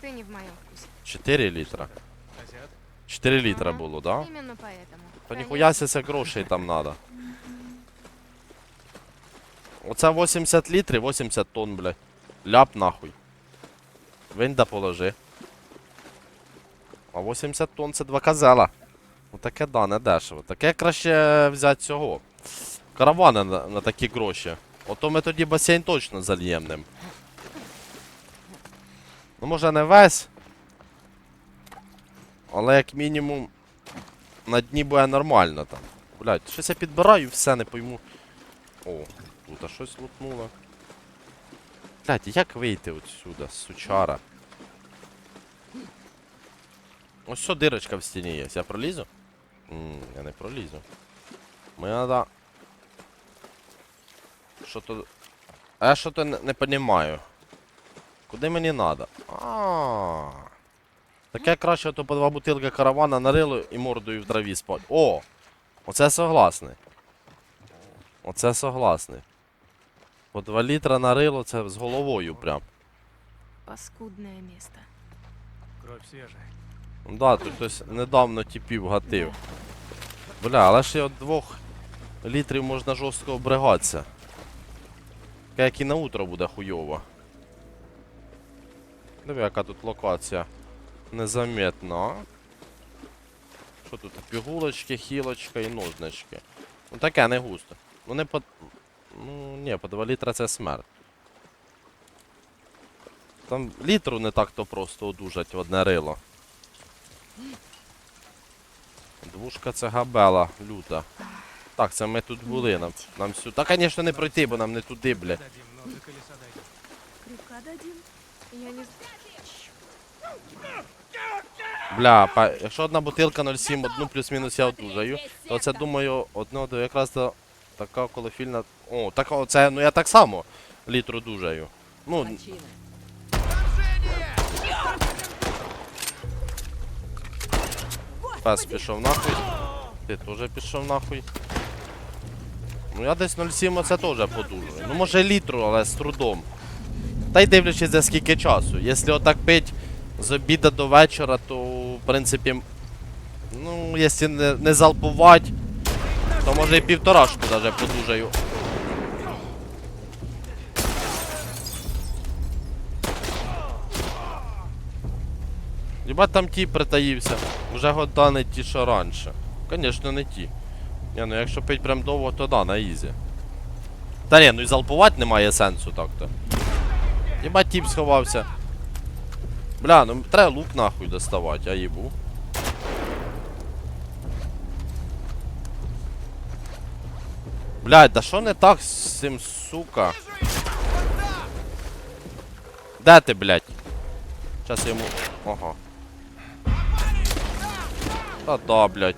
Ты не в моем вкусе. 4 літра. Азиат? 4 літра Ага. було, да? Именно поэтому. То Конечно. ніхуя ся грошей там надо. Оце 80 літрів, 80 тонн, блядь. Ляп нахуй. Винь да положи. А 80 тонн це два казела. Ну таке да, не дешево. Таке краще взяти цього. Каравани на, на такі гроші. Ото ми тоді басейн точно зальєм ним. Ну може не весь. Але як мінімум на дні буде нормально там. Блять, щось я підбираю, все не пойму. О, тут а щось лутнуло. Блять, як вийти отсюда, сучара? Ось що дирочка в стіні є. Я пролізу? М, я не пролізу. Мені надо. Що то. А я що то не, не понімаю. Куди мені надо? А. Таке краще, то по два бутилки каравана нарило і мордою в траві спать. О! Оце согласний. Оце согласний. По 2 літра нарило це з головою прям. Паскудное место. Кровь свежая. Ну Да, тут хтось недавно тіпів гатив. Бля, але і от двох літрів можна жорстко обригатися. Таке, як і на утро буде хуйово. Диви, яка тут локація. Незаметна. Що тут? Пігулочки, хілочка і ножнички. Ну таке не густо. Ну не по. Ну ні, по 2 літра це смерть. Там літру не так-то просто одужать в одне рило. Двушка це габела, люта. Так, це ми тут були. Нам, нам сюди. Та, звісно, не пройти, бо нам не туди, бля. Крюка дадим? Я не. Бля, па, якщо одна бутилка 0,7, одну плюс-мінус я одужаю, то це думаю, одно до якраз до така колофільна. О, так оце, ну я так само літру дужаю. Ну, пес пішов нахуй. Ти теж пішов нахуй. Ну я десь 0,7 оце теж подужую. Ну може літру, але з трудом. Та й дивлячись за скільки часу. Якщо отак пить з обіда до вечора, то в принципі. Ну, якщо не, не залпувати, то може і півторашку даже подужаю. Єбать там ті притаївся. Вже года не ті, що раніше. Звісно, не ті. Ні, ну якщо пить прям довго, то да, на ізі. Та ні, ну і залпувати немає сенсу так-то. Єбать тіп сховався. Бля, ну треба лук нахуй доставати, а їбу. Блядь, да що не так з цим, сука? Де ти, блядь? Сейчас йому. Ага. Та да, блядь.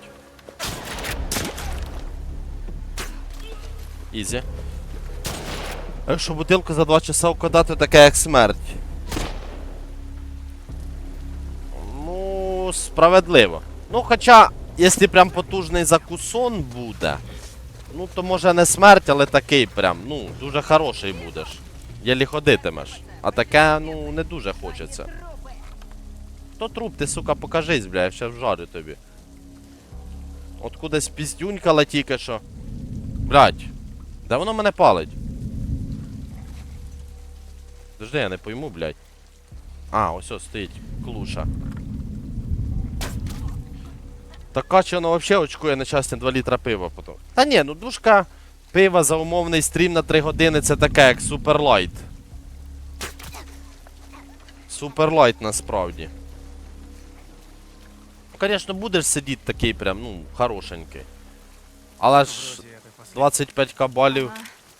Ізі. Якщо бутилку за 2 часа вкладати, таке як смерть. Ну, справедливо. Ну, хоча, якщо прям потужний закусон буде, ну то може не смерть, але такий прям, ну, дуже хороший будеш. Єлі ходитимеш. А таке, ну, не дуже хочеться. То труп, ти, сука, покажись, бля, я ще вжарю тобі. От кудись піздюнькала тільки що. Блядь, де воно мене палить? Подожди, я не пойму, блядь. А, ось ось стоїть клуша. Така чи воно взагалі очкує нещасне 2 літра пива потім. Та ні, ну душка пива за умовний стрім на 3 години це таке, як суперлайт. Суперлайт насправді. Ну, Звісно, будеш сидіти такий прям, ну, хорошенький. Але ж Вроде это последний 25 кабалів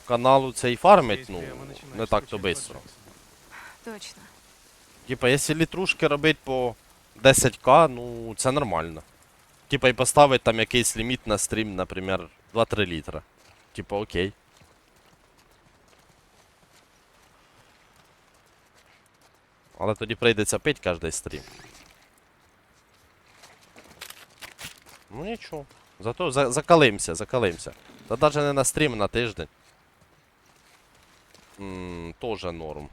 каналу це і фармить, ну, не так то швидко. Точно. Типа, якщо літрушки робить по 10к, ну це нормально. Типа, і поставить там якийсь ліміт на стрім, наприклад, 2-3 літра. Типа, окей. Але тоді прийдеться пить кожний стрім. Ну нічого. Зато за закалимся, закалимся. Та навіть не на стрім, на тиждень. Ммм, тоже норм.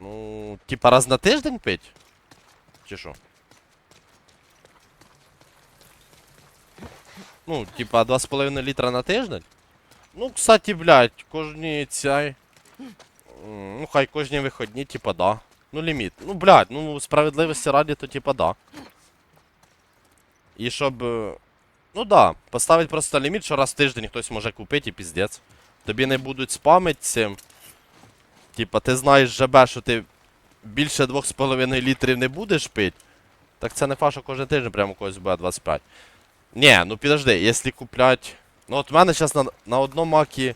Ну, типа раз на тиждень пить? Чи що? Ну, типа 2,5 літра на тиждень? Ну, кстати, блядь, кожні цяй. Ну, хай кожні виходні, типа, да. Ну, ліміт. Ну, блядь, ну, справедливості раді, то типа да. І щоб. е, Ну да, поставить просто ліміт, що раз в тиждень хтось може купити і піздець. Тобі не будуть спамити цим. Типа, ти знаєш ЖБ, що ти більше 2,5 літрів не будеш пити. Так це не що кожен тиждень прямо когось буде 25. Ні, ну підожди, якщо куплять. Ну от в мене зараз на, на одному макі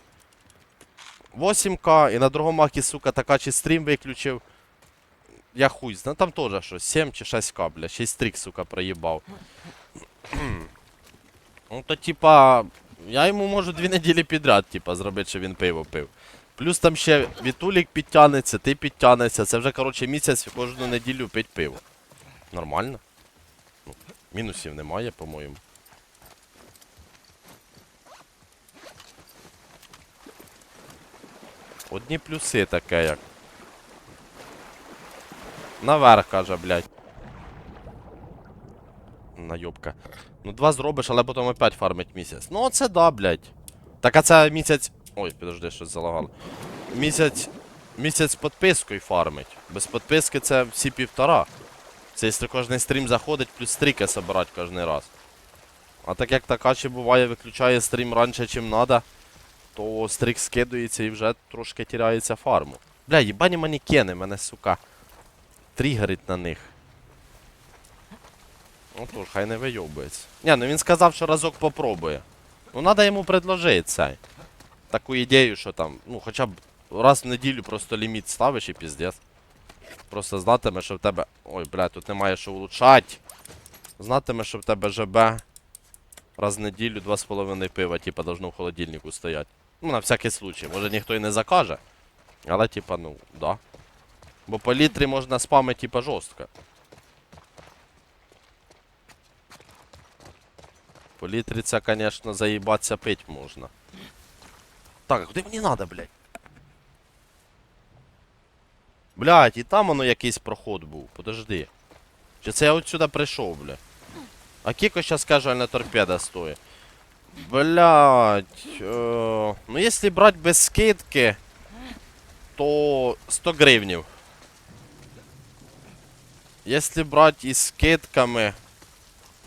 8К і на другому макі, сука, така чи стрім виключив. Я хуй знаю, там теж що, 7 чи 6К, бля, ще й стрік, сука, проїбав. ну то типа, я йому можу дві неділі підряд, типа, зробити, що він пиво пив. Плюс там ще Вітулік підтягнеться, ти підтягнешся. Це вже, коротше, місяць кожну неділю пить пиво. Нормально. Ну, мінусів немає, по-моєму. Одні плюси таке як. Наверх, каже, блядь. Найобка. Ну, два зробиш, але потім опять фармить місяць. Ну, оце да, блядь. Так а це місяць. Ой, підожди, щось залагало. Місяць. Місяць підпискою фармить. Без підписки це всі півтора. Це якщо кожен стрім заходить, плюс стріки собирать кожен раз. А так як така чи буває, виключає стрім раніше, чим надо, то стрік скидується і вже трошки тіряється фарму. Бля, їбані манікени, мене, сука. Тригерить на них. Ну тож, хай не вийобується. Ні, ну він сказав, що разок попробує. Ну надо йому предложити цей. Таку ідею, що там, ну хоча б раз в неділю просто ліміт ставиш і піздець. Просто знатиме, що в тебе. Ой, блядь, тут немає що улучшать. Знатиме, що в тебе ЖБ раз в неділю 2,5 пива, типа, должно в холодильнику стоять. Ну, на всякий случай. Може ніхто і не закаже. Але, типа, ну, да. Бо по літрі можна спамити, типа, жорстко. По літрі це, конечно, заїбатися пить можна. Так, куди мені надо, блядь? Блядь, і там воно якийсь проход був. Подожди. Чи це я от сюди прийшов, бля? А кіко зараз кажуальна торпеда стоїть? Блядь. Е, ну якщо брати без скидки, то 100 гривнів. Якщо брати із скидками,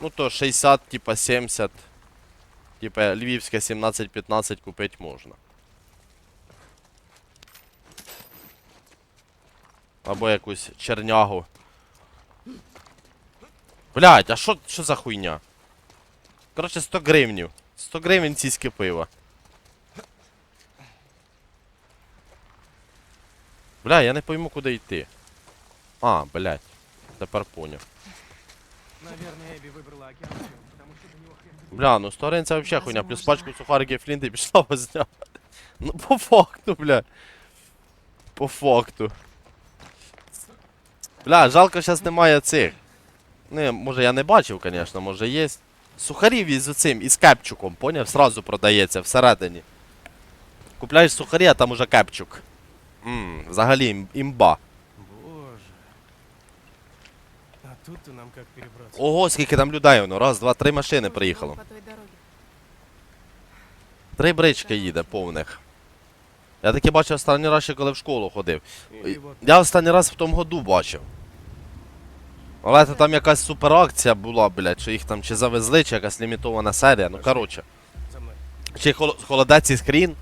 ну то 60, типа 70. Типа львівська 17-15 купити можна. Або якусь чернягу. Блять, а що, що за хуйня? Коротше, 100 гривнів. 100 гривень сіське пиво. Бля, я не пойму, куди йти. А, блять. Тепер поняв. Бля, ну 100 гривень це взагалі хуйня. Плюс пачку сухариків флінти пішла возня. Ну по факту, бля. По факту. Бля, жалко, зараз немає цих. Ну, може я не бачив, звісно, може є. Сухарів із цим, із кепчуком, поняв? Сразу продається всередині. Купляєш сухарі, а там уже кепчук. Ммм, взагалі ім- імба. Боже. А тут-то нам как перебраться? Ого, скільки там людей воно. Раз, два, три машини приїхало. Той дороге. Три брички їде повних. Я таки бачив останній раз ще коли в школу ходив. Я останній раз в тому году бачив. Але це там якась суперакція була, блядь, що їх там чи завезли, чи якась лімітована серія. Ну коротше. Чи холодець і скрін.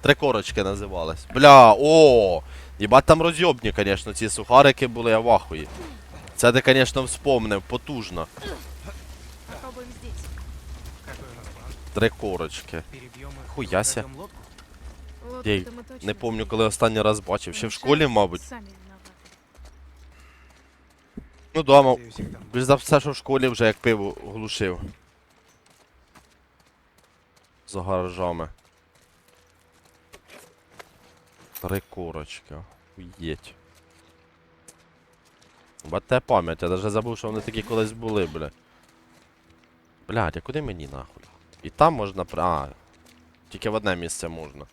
Три корочки називались. Бля, о! Їбать там розйобні, звісно, ці сухарики були, я в. Це ти, звісно, вспомнив, потужно. Три корочки. Перебьем Я й Не помню, коли останній раз бачив. Ще в школі, мабуть. Ну дома. Більш за все, що в школі вже як пиво глушив. За гаражами. Три корочки. Уєть. Бате пам'ять, я даже забув, що вони такі колись були, бля. Блядь, а куди мені нахуй? І там можна А. Тільки в одне місце можна.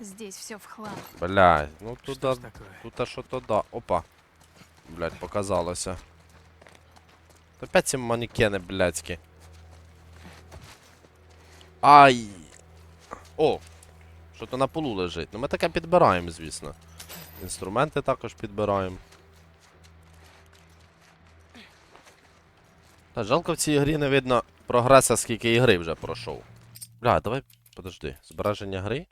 Здесь все в хлам. Блядь, ну Что такое? тут що то да. Опа. Блядь, показалося. Опять ці манекени, блядські. Ай. О! Що то на полу лежить. Ну ми таке підбираємо, звісно. Інструменти також підбираємо. Та жалко в цій грі не видно прогреса, скільки ігри вже пройшов. Бля, давай, подожди, збереження гри.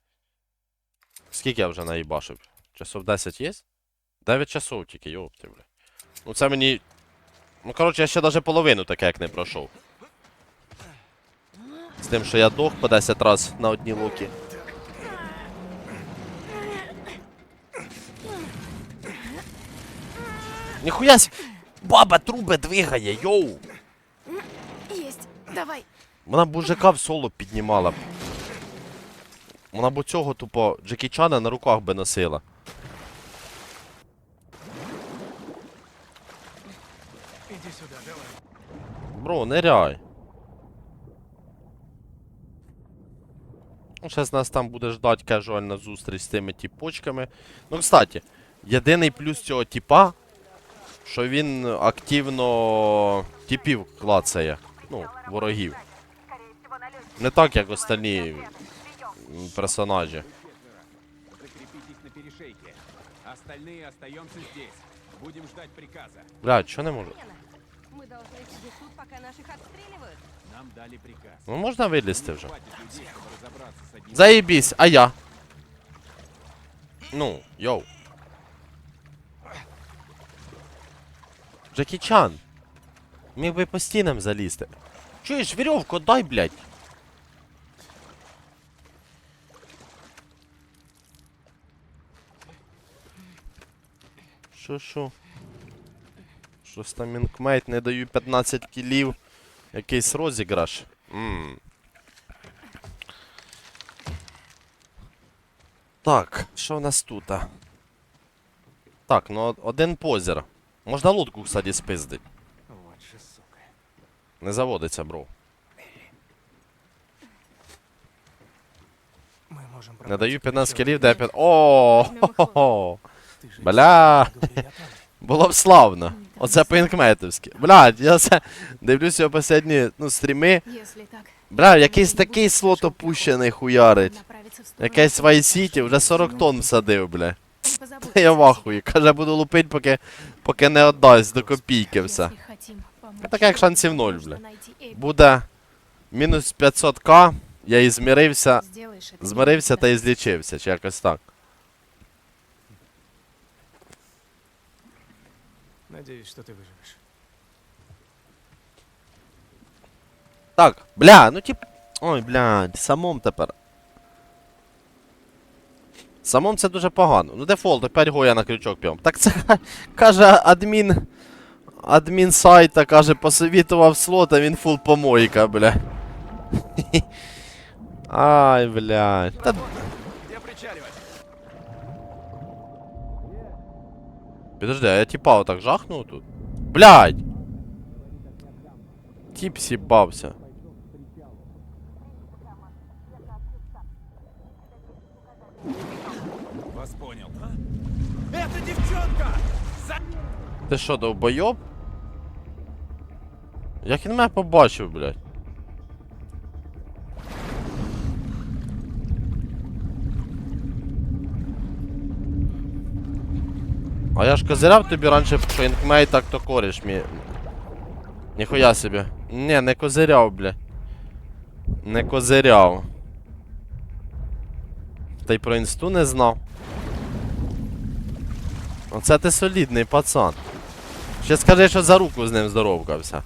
Скільки я вже наїбашив? Часов 10 є? 9 часов тільки, йопти, бля. Ну це мені. Ну коротше, я ще навіть половину таке як не пройшов. З тим, що я дох по 10 раз на одній луки. Ніхуя. Баба труби двигає, йоу! Есть. Давай. Вона б мужика в соло піднімала б. Вона б цього тупо Джекі Чана на руках би носила. Иди сюда, давай. Бро, ниряй. Ну, Зараз нас там буде ждать кежуальна зустріч з тими тіпочками. Ну, кстати, єдиний плюс цього тіпа, що він активно тіпів клацає. Ну, ворогів. Не так, як остальні персонажі. Закрепить их на перешейке. Остальные остаемся здесь. Будем ждать приказа. Блядь, що не можу? Мы должны сидеть тут, пока наших отстреливают. Нам дали приказ. Ну можна вилізти вже. Хватит людей, чтобы разобраться с одним. Заєбісь, а я? Ну, йоу. Джекі Чан. Міг би по стінам залізти. Чуєш, вірьовку дай, блядь. Що що? Щось там інкмейт, не даю 15 кілів. Якийсь розіграш. Ммм. Так, що в нас тут? Так, ну один позір. Можна лодку, кстати, спиздить. Вот же сука. Не заводиться, бро. Не даю 15 причалу. кілів, дай 5. О, Бля. Було б славно. Оце по-інкметовськи. Блядь, я це дивлюся його останні ну, стріми. Бля, якийсь такий слот опущений хуярить. Якесь. Vice City вже 40 тонн всадив, бля. Я о в ахуї. Каже, буду лупить, поки, поки не віддасть до копійки все. Так як шансів ноль, бля. Буде мінус 500к, я і змірився, змирився та і злічився, чи якось так. Надеюсь, что ты выживешь. Так, бля, ну тип. Ой, блядь, самом тепер. Самом це дуже погано. Ну дефолт, опять я на крючок п'єм. Так це каже адмін. Адмін сайта каже, посовітував слот, а він фул помойка, бля. Ай, блядь. Та Підожди, а я типа отак жахнув тут? Блядь! Тіп сібався. Вас понял. Это девчонка! Ти що, довбойоб? Як він мене побачив, блядь? А я ж козиряв тобі раніше, що так то кориш мій. Ніхуя собі. Не, не козиряв, бля. Не козиряв. Та й про інсту не знав. Оце ти солідний пацан. Ще скажи, що за руку з ним здоровкався.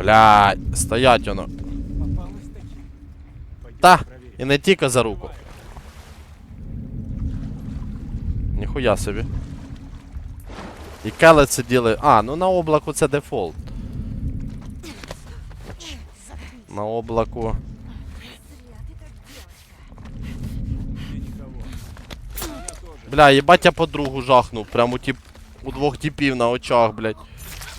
Блядь, стоять воно. Та, і не тільки за руку. Ніхуя собі. І келет сиділи. А, ну на облаку це дефолт. На облаку. Бля, їбать я подругу жахнув. Прямо тип у двох типів на очах, блядь.